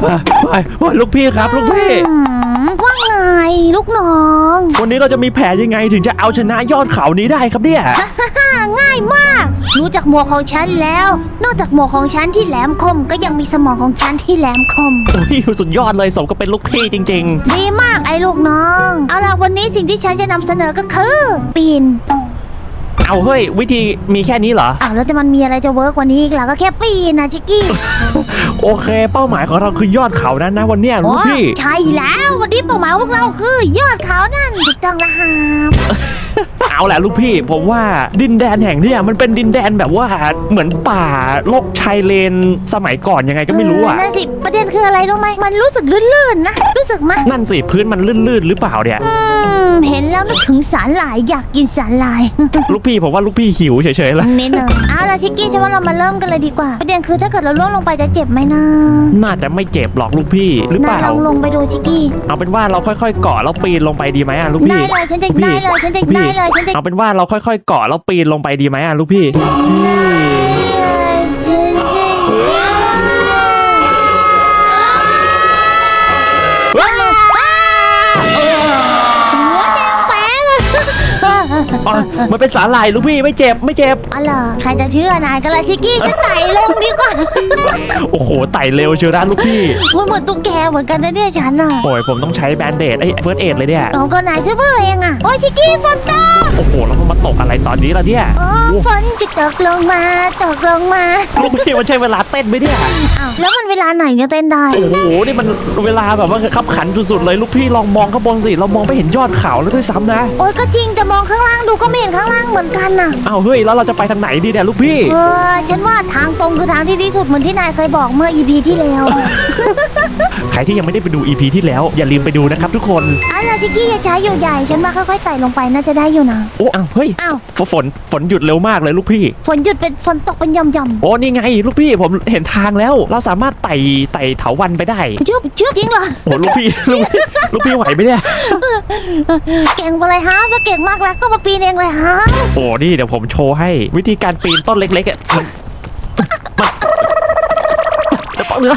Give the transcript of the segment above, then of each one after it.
ไปไปลูกพี่ครับลูกพี่ อืมว่าไงลูกน้อง วันนี้เราจะมีแผนยังไงถึงจะเอาชนะยอดเขานี้ได้ครับเนี่ย ง่ายมาก รู้จักหมวกของฉันแล้ว นอกจากหมวกของฉันที่แหลมคม ก็ยังมีสมองของฉันที่แหลมคม โอ้ยสุดยอดเลยสมก็เป็นลูกพี่จริง ดีมากไอ้ลูกน้อง เอาล่ะวันนี้สิ่งที่ฉันจะนำเสนอก็คือ ปีนๆ เอาเฮ้ยวิธีมีแค่นี้เหรอ อ้าวแล้วจะมันมีอะไรจะเวิร์กกว่านี้อีกล่ะก็แค่ปีนนะชิกกี้ โอเค เป้าหมายของเราคือยอดเขานั้นนะวันเนี้ยลูกพี่ ใช่แล้ววันนี้เป้าหมายของพวกเราคือยอดเขานั่นถูกต้องแล้วครับเอาแหละลูกพี่ผมว่าดินแดนแห่งเนี้ยมันเป็นดินแดนแบบว่าเหมือนป่าโลกชายเลนสมัยก่อนยังไงก็ไม่รู้อะเนั่นสิประเด็นคืออะไรรู้ไหมมันรู้สึกลื่นๆนะรู้สึกไหมนั่นสิพื้นมันลื่นๆหรือเปล่าเนี่ยอืมเห็นแล้วนึกถึงสาหร่ายอยากกินสาหร่าย ลูกพี่ผมว่าลูกพี่หิวเฉยๆแล้วนิดนึงเอาล่ะชิกกี้ฉันว่าเรามาเริ่มกันเลยดีกว่าประเด็นคือถ้าเกิดเราล่วงลงไปจะเจ็บไหมนะน่าจะไม่เจ็บหรอกลูกพี่หรือเปน่าล่า ลองลงไปดูชิกกี้เอาเป็นว่าเราค่อยๆเกาะแล้วปีนลงไปดีไหมอะลูกได้พี่ เลยฉันจะลูกพี่ ได้เลยฉันจะลูกพี่ได้เลยฉันจะเอาเป็นว่าเราค่อยๆเกาะแล้วปีนลงไปดีไหมอะลูกพี่ไอ๋อมันเป็นสาหร่ายลูกพี่ไม่เจ็บไม่เจ็บ อ๋อเหรอใครจะเชื่อนายกันละชิกกี้ฉันไต่ลงดีกว่าโอ้โหไต่เร็วเชียวนะลูกพี่มันเหมือนตุ๊กแกเหมือนกันนะเนี่ยฉันอะโอ้ยผมต้องใช้แบนเดดไอ้เฟิร์สเอดเลยเนี่ยเอาก็นายซื้อเบอร์เองอะโอ้ยชิกกี้ฝนตกโอ้โหแล้วมันมาตกอะไรตอนนี้ล่ะเนี่ยโอ้ฝนจะตกลงมาตกลงมาลูกพี่มันใช่เวลาเต้นไหมเนี่ยอ้าวแล้วมันเวลาไหนจะเต้นได้โอ้โหนี่มันเวลาแบบว่าขับขันสุดๆเลยลูกพี่ลองมองข้างบนสิเรามองไม่เห็นยอดเขาแล้วด้วยซ้ำนะโอ้ยก็จริงแต่มองข้างล่างดูก็ไม่เห็นข้างล่างเหมือนกันน่ะ อ้าวเฮ้ยแล้วเราจะไปทางไหนดีเนี่ยลูกพี่ เออ ฉันว่าทางตรงคือทางที่ดีสุดเหมือนที่นายเคยบอกเมื่อ EP ที่แล้ว ใครที่ยังไม่ได้ไปดู EP ที่แล้ว อย่าลืมไปดูนะครับทุกคนเอาล่ะชิกกี้อย่าช้าอยู่ใหญ่ ฉันว่าค่อยๆไต่ลงไปน่าจะได้อยู่นะ โอ้อ้าวเฮ้ยอ้าว ฝฝนฝนหยุดเร็วมากเลยลูกพี่ ฝนหยุดเป็นฝนตกเป็นหย่อมโอ้นี่ไงลูกพี่ผมเห็นทางแล้ว เราสามารถไต่ไต่เถาวันไปได้ๆชึบชึบจริงเหรอ โอ้ลูกพี่ ลูกพี่ลูกพี่ไหวไหมเนี่ย เก่งไปเลยฮะถ้าเก่งมากแล้วก็มาปีนเองเลยฮะโอ้นี่เดี๋ยวผมโชว์ให้วิธีการปีนต้นเล็กๆอะมันมันจะปองเนื้อ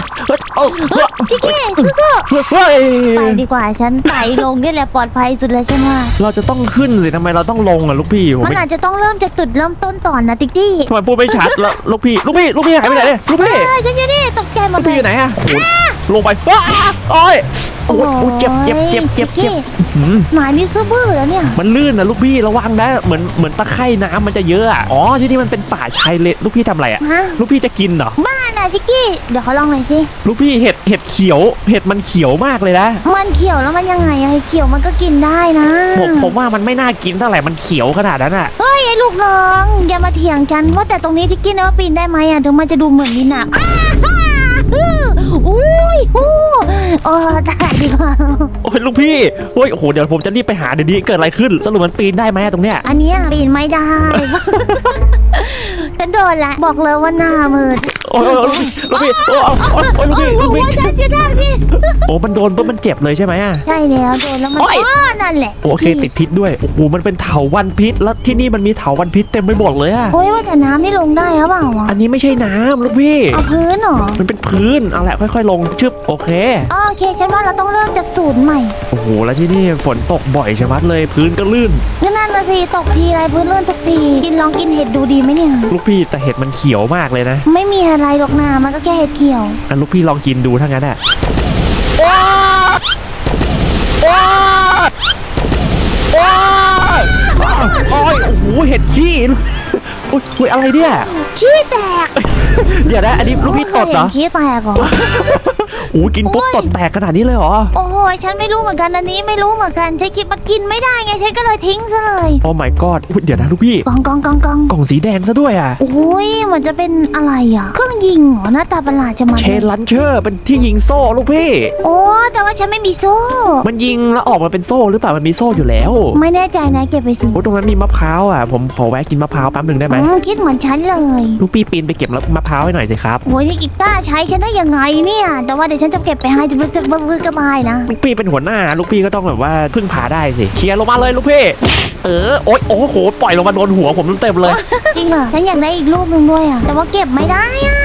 เอ้าชิกกี้สู้เฮ้ยๆไปดีกว่าฉันไต่ลงนี่แหละปลอดภัยสุดเลยฉันว่าเราจะต้องขึ้นสิทำไมเราต้องลงอะลูกพี่ผมมันไม่อาจจะต้องเริ่มจากจุดเริ่มต้นก่อนนะติ๊กตี้ทำไมพูดไม่ชัดแล้วลูกพี่ลูกพี่ลูกพี่หายไปไหนเนี่ยลูกพี่เฮ้ยฉันอยู่นี่ตกใจหมดลูกเลพี่อยู่ไหนอะโอ้โหลงไปว้าอ้ย โอ้ยโอ้ยเจ็บเจ็บเจ็บเจ็บเจ็บหืม หมายนี่ซื้อบื้อแล้วเนี่ย มันลื่นนะลูกพี่ระวังนะเหมือนเหมือนตะไคร่น้ำมันจะเยอะอะอ๋อที่นี่มันเป็นป่าชายเลนลูกพี่ทำอะไรอะฮะ ลูกพี่จะกินเหรอบ้าน่ะชิกกี้ เดี๋ยวเขาลองหน่อยสิ ลูกพี่เห็ดเห็ดเขียว เห็ดมันเขียวมากเลยนะมันเขียวแล้วมันยังไงอะไอ้เขียวมันก็กินได้นะผมผมว่ามันไม่น่ากินเท่าไหร่มันเขียวขนาดนั้นอะเฮ้ยไอ้ลูกน้อง อย่ามาเถียงฉันว่าแต่ตรงนี้ชิกกี้นะว่าปีนได้ไหมอะถึงมันจะดูเหมือนดินอะอ้าฮ่ อุ้ยโอ้ตายดีกว่าโอ้ยลูกพี่โอ้ยโอ้โหเดี๋ยวผมจะรีบไปหาเดี๋ยวนี้เกิดอะไรขึ้นสรุปมันปีนได้ไหมอะตรงเนี้ย อันเนี้ยปีนไม่ได้ โดนละ บอกเลยว่าหน้ามืดโอ้ยโอ้ยลูกพี่โอ้ยโอ้ยโอ้ยลูกพี่ลูกพี่โอ้ยฉันจะได้พี่โอ้มันโดนปุ๊บมันเจ็บเลยใช่ไหมอะใช่แล้วโดนแล้วมันโอ้ยอ้อนั่นแหละโอเคติดพิษด้วยโอ้โหมันเป็นเถาวันพิษแล้วที่นี่มันมีเถาวันพิษเต็มไปหมดเลยอะโอ้ยว่าแต่น้ำนี่ลงได้หรือเปล่าวะอันนี้ไม่ใช่น้ำลูกพี่เอาพื้นเหรอมันเป็นพื้นเอาแหละค่อย ๆ ลงชึบโอเคอ๋อโอเคฉันว่าเราต้องเริ่มจากศูนย์ใหม่โอ้โหแล้วที่นี่ฝนตกบ่อยใช่ไหมดเลยพื้นก็ลื่นก็นั่ นนะสิตกทีไรพื้นเลื่อนทุกทีกินลองกินเห็ดดูดีไหมเนี่ย ลูกพี่แต่เห็ดมันเขียวมากเลยนะไม่มีอะไรหรอกนามันก็แค่เห็ดเขียวอันลูกพี่ลองกินดูถ้างั้นอะโอ้ยโอ้โหเห็ดขี้โอ้ยโอ้ยอะไรเนี่ยขี้แตกเดี๋ยวนะอันนี้ลูกพี่ตดเหรอคยนขี้แตกเหรอโอ้ยกินปุ๊บตดแตกขนาดนี้เลยเหรอ โอ้โหฉันไม่รู้เหมือนกันอันนี้ไม่รู้เหมือนกันฉันคิดมันกินไม่ได้ไงฉันก็เลยทิ้งซะเลยโอ้ my god อุ๊ยเดี๋ยวนะลูกพี่ กองกองกองกองกล่องสีแดงซะด้วยอะ โอ้ยเหมือนจะเป็นอะไรอะ เครื่องยิงเหรอหน้าตาประหลาดจะมันเชนลันเชอร์เป็นที่ยิงโซ่ลูกพี่ โอ้แต่ว่าฉันไม่มีโซ่ มันยิงแล้วออกมาเป็นโซ่หรือเปล่ามันมีโซ่อยู่แล้วไม่แน่ใจนะเก็บไปสิโอ้ตรงนั้นมีมะพร้าวอะผมขอแวะกินมะพร้าวแป๊บหนึ่งได้ไหมอืมคิดเหมือนฉันเลย ลูกพี่ปีนไปเก็บมะพร้าวให้หน่อยสิครับ โอ้ยนี่กีตาร์ใช้ฉันได้ยังไงเนี่ย แต่ว่าเดี๋ยวฉันจะเก็บไปให้จะจะบังลือก็ได้นะ ลูกพี่เป็นหัวหน้า ลูกพี่ก็ต้องแบบว่าพึ่งพาได้สิ เคลียร์ลงมาเลยลูกพี่ เออ โอ๊ยโอ้โห ปล่อยลงมาโดนหัวผมเต็มๆเลย จริงเหรอ ฉันอยากได้อีกลูกหนึ่งด้วยอะ แต่ว่าเก็บไม่ได้อะ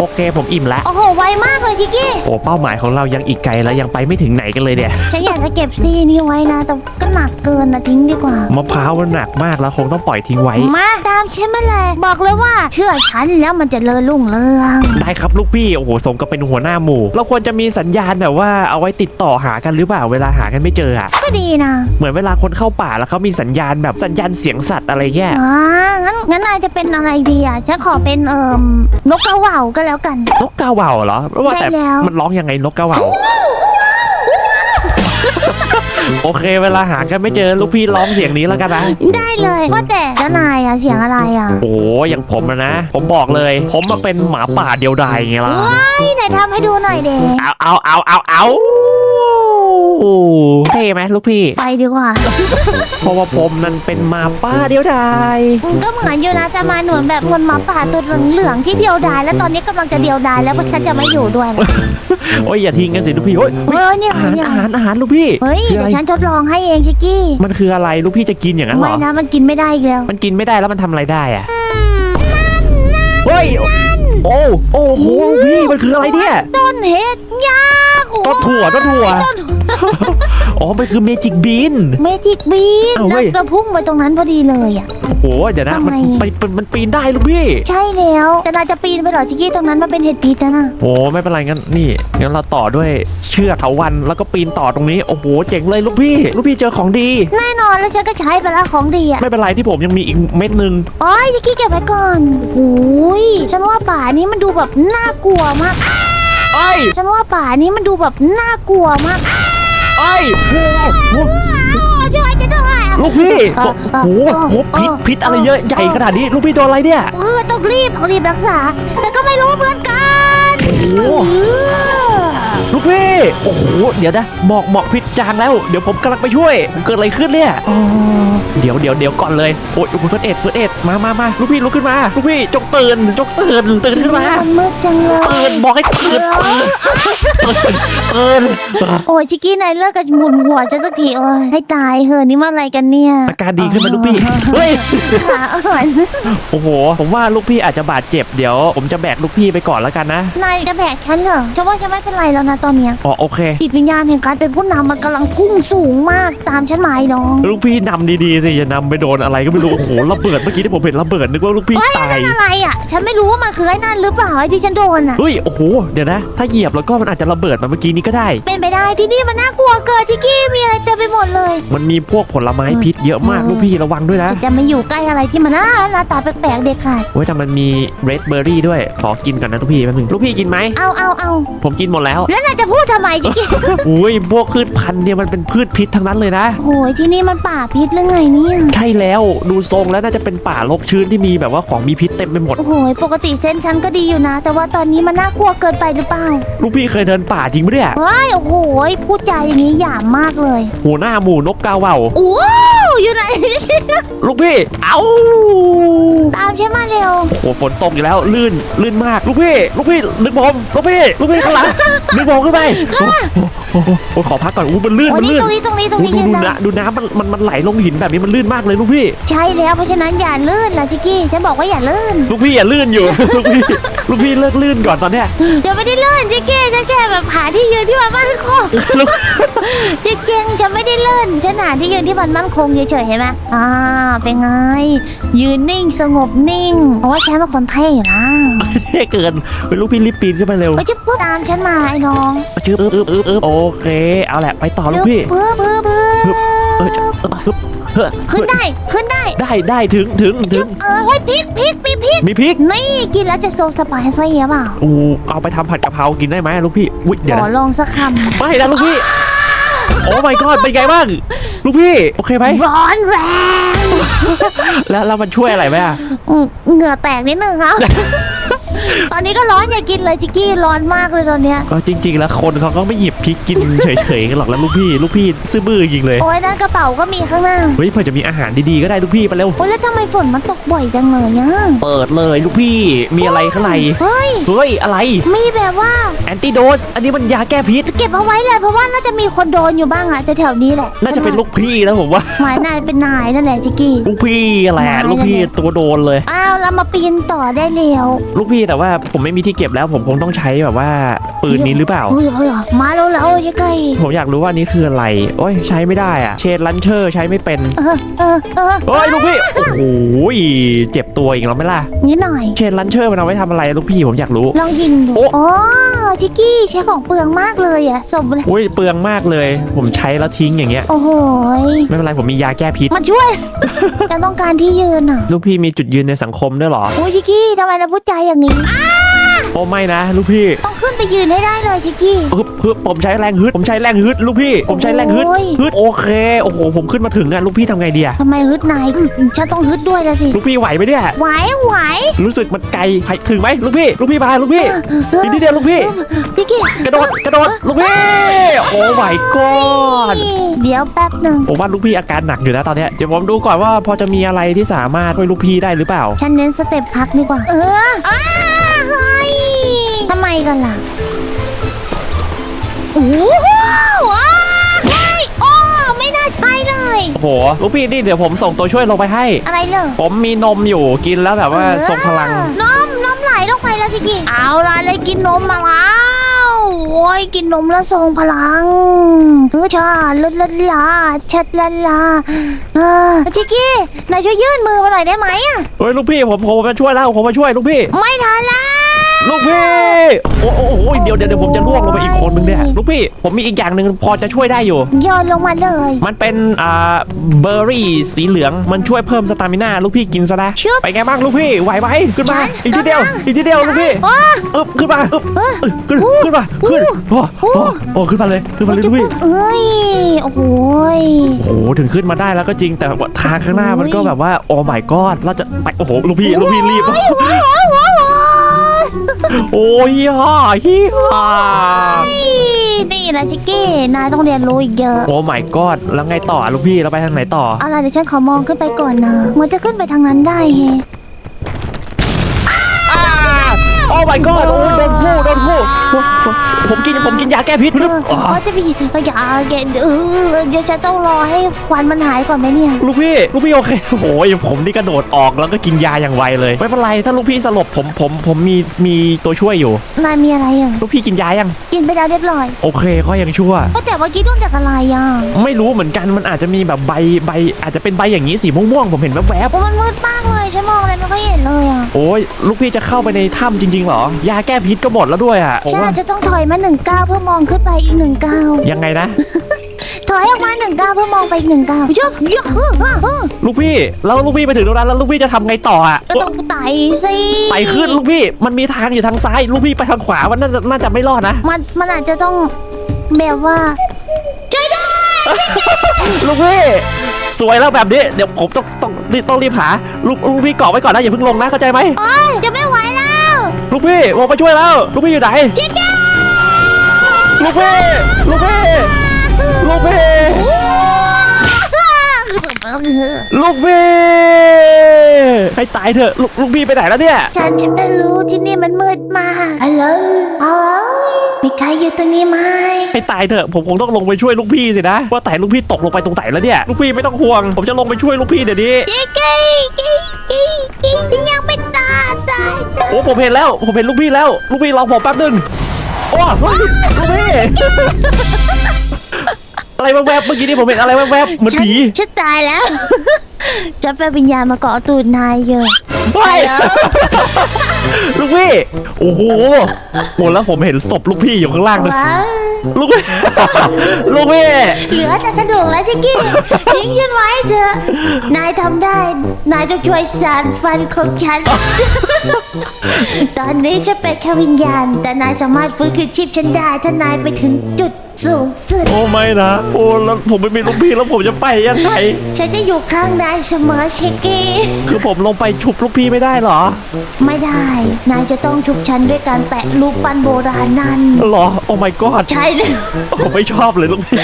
โอเคผมอิ่มแล้ว โอ้โห ไวมากเลยชิกกี้โอ้เป้าหมายของเรายังอีกไกลแล้วยังไปไม่ถึงไหนกันเลยเนี่ยฉันอยากจะเก็บซีนี่ไว้นะ แต่ก็หนักเกินนะทิ้งดีกว่า มะพร้าวมันหนักมากแล้วคงต้องปล่อยทิ้งไว้ มาตามฉันมาเลย บอกเลยว่า เชื่อฉันแล้วมันจะเลอลุ่งเรือง ได้ครับลูกพี่ โอ้โหสมกับเป็นหัวหน้าหมู่ เราควรจะมีสัญญาณแบบว่าเอาไว้ติดต่อหากันหรือเปล่าเวลาหากันไม่เจออะก็ดีนะเหมือนเวลาคนเข้าป่าแล้วเขามีสัญญาณแบบสัญญาณเสียงสัตว์อะไรเงี้ย อ่างั้นงั้นนายจะเป็นอะไรดีอะฉันขอเป็นเอ่มนกกระเหว่าก็แล้วกัน นกกาเหว่าเหรอว่าแต่ใช่แล้ว มันร้องยังไงนกกาเหว่า โอเคเวลาหากันไม่เจอลูกพี่ร้องเสียงนี้แล้วกันนะ ได้เลยว่าแต่แล้วนายอะเสียงอะไรอะโอ้อย่างผมอะนะ ผมบอกเลย ผมมาเป็นหมาป่าเดียวดายไงล่ะ ว้ายไหนทำให้ดูหน่อยเด็เอาเอาเอาเอาเอา เท่ไหมลูกพี่ ไปดีกว่า เพราะว่าผมนั้นเป็นหมาป่าเดียวดายก็เหมือนอยู่นะจะมาหนวนแบบคนหมาป่าตัวเหลืองๆที่เดียวดาย แล้วตอนนี้กำลังจะเดียวดายแล้วเพราะฉันจะไม่อยู่ด้วยนะโอ้ยอย่าทิ้งกันสิลูกพี่โอ้ยเออเนี่ยอาหารเนี่ยอาหารอาหารลูกพี่เฮ้ยคือเดี๋อะยวไรฉันทดลองให้เองชิกกี้ มันคืออะไรลูกพี่จะกินอย่างนั้นเหรไม่อนะมันกินไม่ได้อีกแล้ว มันกินไม่ได้แล้วมันทำอะไรได้อะเฮ้ย โอ้โอ้โหพี่มันคืออะไรเนี่ยต้นเห็ดยักษ์ต้นถั่วต้นถั่วต้นอ๋อมันคือเมจิกบีนเมจิกบีนเอาเว้ยเราพุ่งไปตรงนั้นพอดีเลยอะโอ้โหเดี๋ยวนะทำไมมันไปมันมันปีนได้ลูกพี่ ใช่แล้วแต่นายจะปีนไปเหรอชิกกี้ตรงนั้นมันเป็นเห็ดพิษนะน่ะโอ้ไม่เป็นไรงั้นนี่งั้นเราต่อด้วยเชือกเถาวันแล้วก็ปีนต่อตรงนี้โอ้โหเจ๋งเลยลูกพี่ ลูกพี่เจอของดีแน่นอนแล้วฉันก็ใช้ไปแล้วของดีอะไม่เป็นไรที่ผมยังมีอีกเม็ดหนึงโอ้ยชิกกี้เก็บไว้ก่อนโอ้ยฉันว่าป่านี้มันดูแบบน่ากลัวมาก ไอ้ยฉันว่าป่านี้มันดูแบบน่ากลัวมากไอ้ยโอ้โหช่วยจะด้วยลูกพี่เอโอ้อโหเออโอ้โหพิษเออพิษอะไรเยอะใหญ่ขนาดนี้ลูกพี่โดนอะไรเนี่ย เออต้องรีบต้องรีบรักษา แต่ก็ไม่รู้เหมือนกันโอ้โหเออลู กพี่ โอ้โห เดี๋ยวนะหมอกหมอกพิษจางแล้ว เดี๋ยวผมกำลังไปช่วยเกิดอะไรขึ้นเนี่ยอ๋อเดี๋ยวเดี๋ยวเดี๋ยวก่อนเลย โอ้ยโอ้โหเฟิร์สเอ็ดเฟิร์สเอ็ดมามามาลูกพี่ลุกขึ้นมา ลูกพี่จงตื่นจงตื่นตื่นขึ้นมามันมืดจังเลยตื่นบอกให้ตื่นตื่นตื่นตื่นโอ้ยชิกกี้นายเลิกกับหมุนหัวจะสักทีโอ้ยให้ตายเหอะนี่มันอะไรกันเนี่ยอาการดีขึ้นไหมลูกพี่เฮ้ยขาอ่อนโอ้โห ผมว่าลูกพี่อาจจะบาดเจ็บเดี๋ยว ผมจะแบกลูกพี่ไปก่อนแล้วกันนะนายจะแบกฉันเหรอฉันว่าฉันไม่เป็นไรแล้วนะตอนเนี้ยอ๋อโอเคจิตวิญญาณแห่งการเป็นผู้นำมันกำลังพุ่งสูงมากตามฉันมาไอ้น้องลูกพี่นำดีๆสิอย่านำไปโดนอะไรก็ไม่รู้โอ้โหระเบิดเมื่อกี้ที่ผมเห็นระเบิดนึกว่าลูกพี่เฮ้ยตายนั่นอะไรอะ ฉันไม่รู้ว่ามันคือไอ้นั่นหรือเปล่าไอ้ที่ฉันโดนอะ เฮ้ยโอ้โหเดี๋ยวนะ ถ้าเหยียบแล้วก็มันอาจจะระเบิดมาเมื่อกี้นี้ก็ได้ เป็นไปได้ที่นี่มันน่ากลัวเกินชิกกี้มีอะไรเต็มไปหมดเลย มันมีพวกผลไม้พิษเยอะมากเออลูกพี่ระวังด้วยนะ จะจะไม่อยู่ใกล้อะไรที่มันน่าหน้าตาแปลกๆเด็ดขาด เว้ยแต่มันมีเรดเบอร์รี่ด้วย ขอกินก่อนนะลูกพี่แป๊บนึงลูกพี่กินไหม เอาเอาเอาผมกินหมดแล้ว แล้วนายจะพูดทำไมชิกกี้อุ้ยพวกพืชพันธุ์เนี่ยมันเป็นพืชพิษทั้งนั้นเลยนะ โอ้ยที่นี่มันป่าพิษหรือไงเนี่ย ใช่แล้วดูทรงแล้วน่าจะเป็นป่ารกชื้นที่มีแบบว่าของมีพิษเต็มไปหมด โอ้โหปกติเส้นฉันก็ดีอยู่นะ แต่ว่าตอนนี้มันน่ากลัวเกินไปหรือเปล่าลูกพี่เคยเดินป่าจริงปะเนี่ยเฮ้ยโอ้โหพูดจาอย่างนี้หยามมากเลยหัวหน้าหมู่นกกาเหว่า โอ้ อยู่ไหน ลูกพี่ เอ้าตามฉันมาเร็ว โอ้ฝนตกอยู่แล้ว ลื่น ลื่นมาก ลูกพี่ ลูกพี่นึกผมลูกพี่ ลูกพี่ข้างหลังนึกผมขึ้นไปโอ้โหโอ้โหโอ้โหขอพักก่อนอู้มันลื่น โอ้มันนี่ลื่นตรงนี้ตรงนี้ตรงดูนี้ดูยืนดูได้นะดูน้ำมันมัน มันไหลลงหินแบบนี้มันลื่นมากเลยลูกพี่ ใช่แล้วเพราะฉะนั้นอย่าลื่นล่ะจิกกี้ฉันบอกว่าอย่าลื่นลูกพี่อย่าลื่นอยู่ ลูกพี่ ลูกพี่เลิกลื่นก่อนตอนเนี้ย เดี๋ยวไม่ได้ลื่นจิกกี้ฉันแค่แบบหาที่ยืนที่มันมั่นคงลูก จริงๆจะไม่ได้ลื่นฉันหาที่ยืนที่มันมั่นคงเฉยๆเห็นไหมอ่าเป็นไง ยืนนิ่งสงบนิ่ง เพราะว่าฉันเป็นคนเท่อยู่นะเท่เกินเป็นลูกพี่รีบปีนขึ้นไปเร็วไปจะปุ๊บตามฉันมาไอ้น้องชื่ออึ๊บอึ๊บอึ๊บอึ๊บโอเค เอาแหละไปต่อลูกพี่เพิ่มเพิ่มเพิ่มเออจะอึ๊บอึ๊บเฮ้อขึ้นได้ขึ้นได้ ได้ได้ถึงถึงถึงเออเฮ้ยพริกพริกมีพริกมีพริกนี่กินแล้วจะโซสปายซี่หรือเปล่าอูเอาไปทำผัดกะเพรากินได้ไหมลูกพี่อุ้ยเดี๋ยวขอนะลองสักคไม่นะลูกพี่ โอ้ my god เป็นไงบ้างลูกพี่ โอเคไหมำร้อนแรงแล้วแล้วมันช่วยอะไรไหมอะอืมเหงื่อแตกนิดนึงครับ ตอนนี้ก็ร้อนอย่ากินเลยจิกกี้ร้อนมากเลยตอนเนี้ยก็จริง ๆ แล้วคนเขาก็ไม่หยิบพริกกินเฉยๆกันหรอกแล้วลูกพี่ลูกพี่ซื่อบื้อจริงเลยโอ้ยนั่นกระเป๋าก็มีข้างหน้าเฮ้ยเผื่อจะมีอาหารดีๆก็ได้ลูกพี่ไปเร็วโอ้ยแล้วทำไมฝนมันตกบ่อยจังเลยอะเปิดเลยลูกพี่มีอะไรข้างในเฮ้ยเฮ้ยอะไรมีแบบว่าแอนติโดสอันนี้มันยาแก้พิษเก็บเอาไว้เลยเพราะว่าน่าจะมีคนโดนอยู่บ้างอะแถวๆนี้แหละน่าจะเป็นลูกพี่แล้วผมว่าหมายนายเป็นนายนั่นแหละจิกกี้ลูกพี่แหละนายลูกพี่นั่นแหละตัวโดนเลยอ้าวเรามาปีนต่อได้แล้วลูกพี่พี่แต่ว่าผมไม่มีที่เก็บแล้ว ผมคงต้องใช้แบบว่าปืนนี้หรือเปล่าเฮ้ยเฮ้ยมาแล้วแล้วใกล้ผมอยากรู้ว่านี่คืออะไร โอ้ยใช้ไม่ได้อะเชนลันเชอร์ใช้ไม่เป็นๆเออเออเออเฮ้ยลูกพี่ โอ้โหเจ็บตัวอีกแล้วไหมล่ะ นิดหน่อย เชนลันเชอร์มันเอาไว้ทำอะไรลูกพี่ผมอยากรู้ ลองยิงดูโอ้โอ้ชิกกี้ใช้ของเปลืองมากเลยอะสมเลยอุ้ยเปลืองมากเลย ผมใช้แล้วทิ้งอย่างเงี้ย โอ้โหยไม่เป็นไรผมมียาแก้พิษ มันช่วยฉันต้องการที่ยืนอะลูกพี่มีจุดยืนในสังคมด้วยเหรอ โอ้ยชิกกี้ทำไมเราพูดใจาอย่างนี้โอ้ไม่นะ ลูกพี่ต้องขึ้นไปยืนให้ได้เลยชิกกี้ฮึบฮึบผมใช้แรงฮึด ผมใช้แรงฮึด ลูกพี่ ผมใช้แรงฮึดโอ้ยฮึดโอเคโอ้โหผมขึ้นมาถึงอะลูกพี่ทำไงดีอะทำไมฮึดนายอืมฉันต้องฮึดด้วยละสิลูกพี่ไหวไหมเนี่ยไหวไหวรู้สึกมันไกลไปถึงไหมลูกพี่ ลูกพี่มาลูกพี่เอออีกนิดเดียวลูกพี่ชิกกี้กระโดดกระโดดลูกพี่ โอ้ my god เดี๋ยวแป๊บหนึ่งผมว่าลูกพี่อาการหนักอยู่นะตอนเนี้ยเดี๋ยวผมดูก่อนว่าพอจะมีอะไรที่สามารถช่วยลูกพี่ได้หรือเปล่า ฉันเน้นสเต็ปพักดีกว่า เอออ้าเฮ้ยทำไมกันล่ะโอ้โหอ้าเฮ้ยโอ้ไม่น่าใช่เลย โอ้โหลูกพี่นี่เดี๋ยวผมส่งตัวช่วยลงไปให้ อะไรเลยผมมีนมอยู่กินแล้วแบบว่าทรงพลังนมนมไหลลงไปแล้วสิกี้เอาละได้กินนมมาแล้ว โอ้ยกินนมแล้วทรงพลังเออชาลดลดลาชัดลาลาเออชิกกี้นายช่วยยื่นมือมาหน่อยได้ไหมอะเฮ้ยลูกพี่ผมผมมาช่วยแล้วผมมาช่วยลูกพี่ ไม่ทันแล้ว ลูกพี่ โอ้โหโอ้โหเดี๋ยวเดี๋ยวเดี๋ยวผมจะล่วงลงไปอีกคนนึงเนี่ยลูกพี่ ผมมีอีกอย่างหนึ่งพอจะช่วยได้อยู่ โยนลงมาเลย มันเป็นอ่าเบอร์รี่สีเหลืองมันช่วยเพิ่มสตามิน่าลูกพี่กินซะนะชึบไปไงบ้างลูกพี่ไหวไหมขึ้นมา ฉันอีกทีเดียว กำลัง อีกทีเดียวลูกพี่โอ้อึ๊บขึ้นมาอึ๊บเออเอ้ยขึ้นขึ้นมาขึ้นโอ้โหโอ้ขึ้นมาเลยขึ้นมาเลยจะลูกพี่พูดเอ้ย โอ้โหย โอ้โหถึงขึ้นมาได้แล้วก็จริงแต่ว่าทางข้างหน้ามันก็แบบว่าโอ้ my god เราจะไปโอ้โหลูกพี่ลูกพี่รีบ โอ้โหโอ้โห โอ้ยฮ่าฮิฮ่านี่แหละชิกกี้ นายต้องเรียนรู้อีกเยอะ โอ้ my god แล้วไงต่อลูกพี่เราไปทางไหนต่อ เอาล่ะไรเดี๋ยวฉันขอมองขึ้นไปก่อนนะเหมือนจะขึ้นไปทางนั้นได้เฮ โอ้ my god โอ้ยโดนพูโดนพูผมกินผมกินยาแก้พิษเอรึออ๋อเขาจะไปอย่าแกเออเดี๋ยวฉันต้องรอให้ควันมันหายก่อนไหมเนี่ย ลูกพี่ ลูกพี่โอเคโอ้ยผมนี่กระโดดออกแล้วก็กินยาอย่างไวเลย ไม่เป็นไรถ้าลูกพี่สลบผมผมผมมีมีตัวช่วยอยู่ นายมีอะไรอะ ลูกพี่กินยายัง กินไปแล้วเรียบร้อย โอเคก็ยังชั่ว ก็แต่เมื่อกี้ต้องจากอะไรอะ ไม่รู้เหมือนกันมันอาจจะมีแบบใบใบ อาจจะเป็นใบอย่างนี้สีม่วงๆผมเห็นแวบโอ้มันมืดมากเลยฉันมองอะไรไม่ค่อยเห็นเลยอะๆโอ้ยลูกพี่จะเข้าไปในถ้ำจริงๆเหรอ ยาแก้พิษก็หมดแล้วด้วยอะผมฉันว่าอาจจะต้องถอยมาหนึ่งก้าวเพื่อมองขึ้นไปอีกหนึ่งก้าวยังไงนะ ถอยออกมาหนึ่งก้าวเพื่อมองไปอีกหนึ่งก้าวเยอะเยอะเออเออเออลูกพี่ แล้วลูกพี่ไปถึงตรงนั้นแล้วลูกพี่จะทำไงต่ออะก็ต้องไต่สิไปขึ้นลูกพี่ มันมีทางอยู่ทางซ้าย ลูกพี่ไปทางขวา มันน่าจะน่าจะไม่รอดนะ มันมันอาจจะต้องแบบว่าช่วยด้วยลูกพี่สวยแล้วแบบนี้ เดี๋ยวผมต้องต้องรีบต้องรีบหา ลูกลูกพี่เกาะไว้ก่อนนะอย่าเพิ่งลงนะเข้าใจไหม โอ้ยจะไม่ไหวแล้ว ลูกพี่ผมมาช่วยแล้ว ลูกพี่อยู่ไหนชิคกี้ลูกพี่ลูกพี่ลูกพี่ลูกพี่ให้ตายเถอะลูกลูกพี่ไปไหนแล้วเนี่ย ฉันจะไม่รู้ที่นี่มันมืดมากฮัลโหลฮัลโหลมีใครอยู่ตรงนี้ไหมให้ตายเถอะผมคงต้องลงไปช่วยลูกพี่สินะว่าแต่ลูกพี่ตกลงไปตรงไหนแล้วเนี่ยลูกพี่ไม่ต้องห่วง ผมจะลงไปช่วยลูกพี่เดี๋ยวนี้ชิคกี้กี้กี้กี้ยังไม่ โอ้ผมเห็นแล้ว ผมเห็นลูกพี่แล้ว ลูกพี่รอผมแป๊บนึงโอ้เฮ้ยลูกพี่อะไรแวบๆเมื่อกี้นี่ผมเห็นอะไรแวบๆเหมือนผีฉัฉันตายแล้วจะเป็นวิญญาณมาเกาะตูดนายเยอะเฮ้ยลูกพี่ โอ้โหโหแล้วผมเห็นศพลูกพี่อยู่ข้างล่างนะว้าว ลูกพี่ ลูกพี่ เหลือแต่กระดูกแล้วชิคกี้ทิ้งฉันไว้เถอะ นายทำได้ นายต้องช่วยสานฟันของฉัน ตอนนี้ฉันเป็นแค่วิญญาณ แต่นายสามารถฟื้นคืนชีพฉันได้ ถ้านายไปถึงจุด สูงสุด โอ้ไม่นะโอ้แล้วผมไม่มีลูกพี่แล้วผมจะไปยังไงฉันจะอยู่ข้างนายเสมอชิคกี้คือผมลงไปฉุบลูกพี่ไม่ได้เหรอไม่ได้ นายจะต้องชุบฉันด้วยการแปะรูปปั้นโบราณนั้น เหรอโอ้ my god ใช่เลยผมไม่ชอบเลยลูกพี่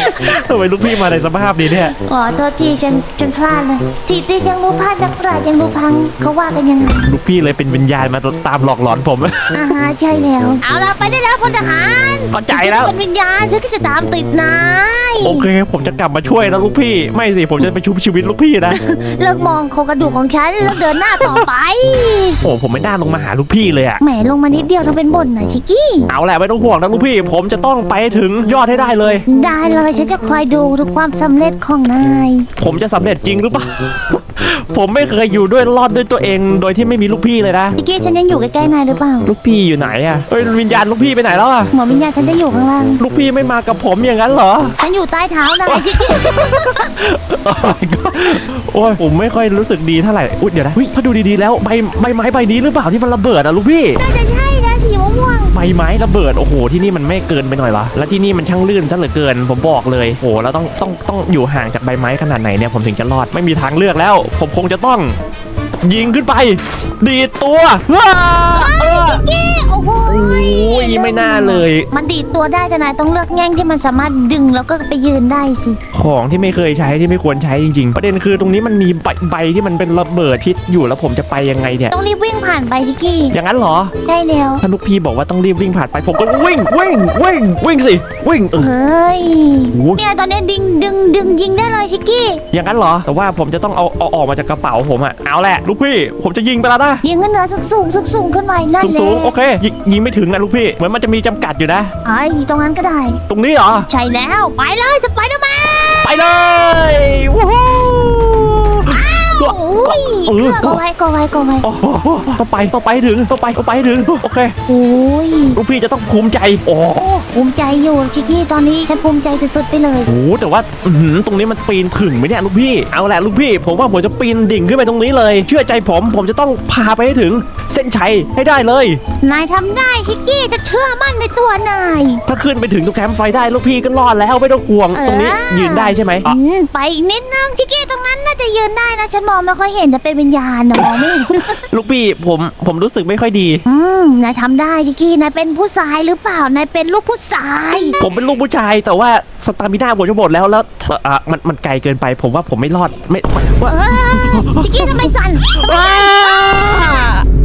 ทำไมลูกพี่มาในสภาพนี้เนี่ยอ๋อโทษทีฉันฉันพลาดเลยสีติดยังรู้พลาดนักปราชญ์ยังรู้พังเขาว่ากันยังไงลูกพี่เลยเป็นวิญญาณมาตามหลอกหลอนผมอ่าฮะใช่แล้ว เอาละไปได้แล้วพลทหารเข้าใจแล้วฉันเป็นวิญญาณฉันก็จะตามติดนายโอเคผมจะกลับมาช่วยนะลูกพี่ ไม่สิผมจะไปชุบชีวิตลูกพี่นะ เลิกมองโครงกระดูกของฉันแล้วเดินหน้าต่อไป โอ้ผมไม่น่าลงมาหาลูกพี่เลยอะแหมลงมานิดเดียวทำเป็นบ่นนะชิกกี้เอาแหละไม่ต้องห่วงนะลูกพี่ ผมจะต้องไปถึงยอดให้ได้เลย ได้เลยฉันจะคอยดูทุกความสำเร็จของนาย ผมจะสำเร็จจริงหรือเปล่า ผมไม่เคยอยู่ด้วยรอดด้วยตัวเองโดยที่ไม่มีลูกพี่เลยนะชิกกี้ฉันยังอยู่ใกล้ๆนายหรือเปล่า ลูกพี่อยู่ไหนอะเอ้ยวิญญาณลูกพี่ไปไหนแล้วอะหัววิญญาณฉันจะอยู่ข้างล่าง ลูกพี่ไม่มากับผมอย่างนั้นเหรอ ฉันอยู่ใต้เท้านายชิกกี้โอ้ยผมไม่ค่อยรู้สึกดีเท่าไหร่ อุ๊ยเดี๋ยวนะเฮ้ยถ้าดูดีๆแล้วใบใบไม้ใบนี้หรือเปล่าที่มันระเบิดอะลูกพี่ น่าจะใช่นะสีม่วงใบ ไม้ระเบิดโอ้โหที่นี่มันไม่เกินไปหน่อยวะแล้วที่นี่มันช่างลื่นซะเหลือเกิน ผมบอกเลยโอ้โหแล้วต้องต้องต้องอยู่ห่างจากใบไม้ขนาดไหนเนี่ยผมถึงจะรอดไม่มีทางเลือกแล้ว ผมคงจะต้อง ยิงขึ้นไป ดีดตัวว้าเออๆกี้ โอ้โหโอ้ยไม่น่าเลย มันดีดตัวได้แต่นายต้องเลือกแง่งที่มันสามารถดึงแล้วก็ไปยืนได้สิ ของที่ไม่เคยใช้ที่ไม่ควรใช้จริง ๆ ประเด็นคือตรงนี้มันมีใบใบที่มันเป็นระเบิดพิษอยู่แล้วผมจะไปยังไงเนี่ย ต้องรีบวิ่งผ่านไปชิกกี้อย่างนั้นเหรอ ได้แล้วถ้าลูกพี่บอกว่าต้องรีบวิ่งผ่านไปผมก็วิ่งวิ่งวิ่งวิ่งสิวิ่งเออเฮ้ยโอ้โหเนี่ยตอนนี้ดึงดึงดึงยิงได้เลยชิกกี้ อย่างนั้นเหรอ แต่ว่าผมจะต้องเอาเอาออกมาจากกระเป๋าผมอะเอาแหละลูกพี่ผมจะยิงไปแล้วนะยิงขึ้นเหนือสูงสูงสูงสูงขึ้นไปนั่นสูงแหละสูงโอเคยิงยิงไม่ถึงนะลูกพี่เหมือนมันจะมีจำกัดอยู่นะ ไอ้ตรงนั้นก็ได้ ตรงนี้เหรอ ใช่แล้ว ไปเลยสไปเดอร์แมน ไปเลยวู้ฮู้โอ้ยเออก็ไว้ก็ไว้ก็ไว้โอ้โหต้องไปต้องไปให้ถึงต้องไปต้องไปให้ถึงโอเคโอ้ยลูกพี่จะต้องภูมิใจโอ้ภูมิใจอยู่ชิกกี้ตอนนี้ฉันภูมิใจสุดๆไปเลยโหแต่ว่าอื้อหือตรงนี้มันปีนถึงไหมเนี่ยลูกพี่เอาแหละลูกพี่ ผมว่าผมจะปีนดิ่งขึ้นไปตรงนี้เลย เชื่อใจผมผมจะต้องพาไปให้ถึงเส้นชัยให้ได้เลย นายทำได้ชิกกี้จะเชื่อมั่นในตัวนาย ถ้าขึ้นไปถึงตรงแคมป์ไฟได้ลูกพี่ก็รอดแล้วไม่ต้องห่วง เออ ตรงนี้ยืนได้ใช่ไหมอะอืมไปอีกนิดนึงชิกกี้ตรง นั้นน่าจะยืนได้นะฉันมองไม่ค่อยเห็นจะเป็นวิญญาณนะมองไม่เห็นลูกพี่ผมผมรู้สึกไม่ค่อยดี อืมนายทำได้ชิกกี้นายเป็นผู้ชายหรือเปล่านายเป็นลูกผู้ชายผมเป็นลูกผู้ชายแต่ว่าสตามิน่าผมจะหมดแล้วแล้วอะมันมันไกลเกินไป ผมว่าผมไม่รอดไม่ว่าเออชิกกี้ทำไมสั่นว้าว